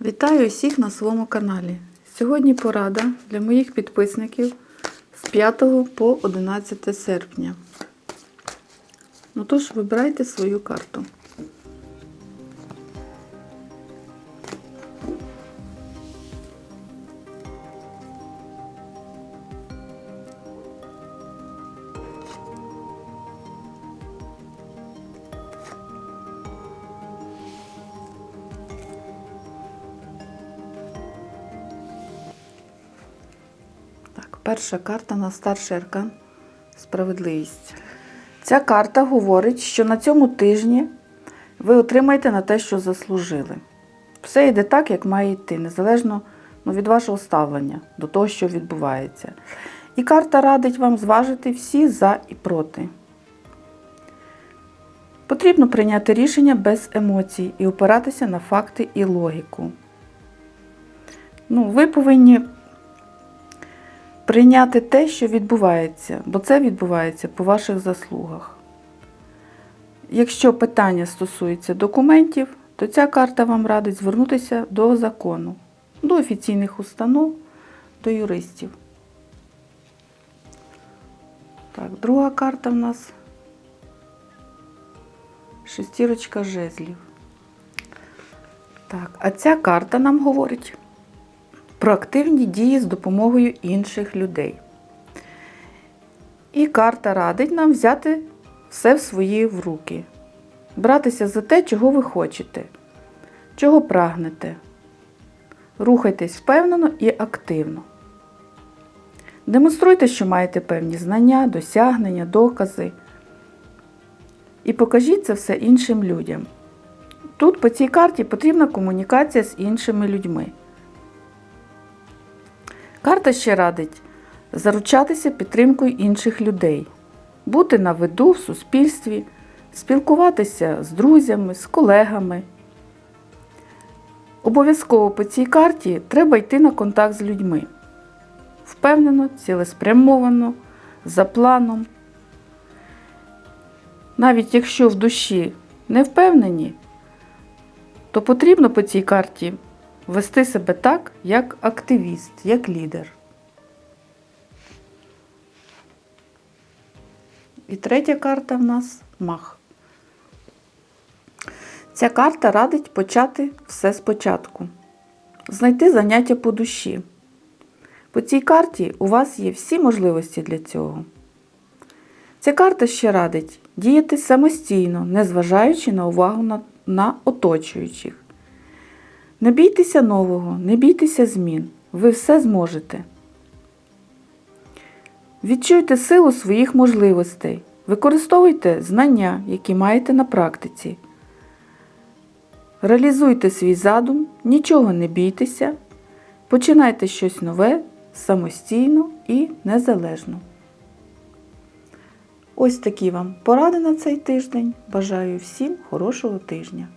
Вітаю усіх на своєму каналі. Сьогодні порада для моїх підписників з 5 по 11 серпня. Ну тож, вибирайте свою карту. Перша карта на старший аркан справедливість. Ця карта говорить, що на цьому тижні ви отримаєте на те, що заслужили. Все йде так, як має йти, незалежно ну, від вашого ставлення до того, що відбувається. І карта радить вам зважити всі за і проти. Потрібно прийняти рішення без емоцій і опиратися на факти і логіку. Ну, ви повинні прийняти те, що відбувається, бо це відбувається по ваших заслугах. Якщо питання стосується документів, то ця карта вам радить звернутися до закону, до офіційних установ, до юристів. Так, друга карта в нас шестірочка жезлів. Так, а ця карта нам говорить про активні дії з допомогою інших людей. І карта радить нам взяти все в свої в руки, братися за те, чого ви хочете, чого прагнете. Рухайтесь впевнено і активно. Демонструйте, що маєте певні знання, досягнення, докази. І покажіть це все іншим людям. Тут по цій карті потрібна комунікація з іншими людьми. Карта ще радить заручатися підтримкою інших людей, бути на виду в суспільстві, спілкуватися з друзями, з колегами. Обов'язково по цій карті треба йти на контакт з людьми. Впевнено, цілеспрямовано, за планом. Навіть якщо в душі не впевнені, то потрібно по цій карті вести себе так, як активіст, як лідер. І третя карта в нас мах. Ця карта радить почати все спочатку, знайти заняття по душі. По цій карті у вас є всі можливості для цього. Ця карта ще радить діяти самостійно, незважаючи на увагу на, на оточуючих. Не бійтеся нового, не бійтеся змін. Ви все зможете. Відчуйте силу своїх можливостей. Використовуйте знання, які маєте на практиці. Реалізуйте свій задум, нічого не бійтеся. Починайте щось нове самостійно і незалежно. Ось такі вам поради на цей тиждень. Бажаю всім хорошого тижня!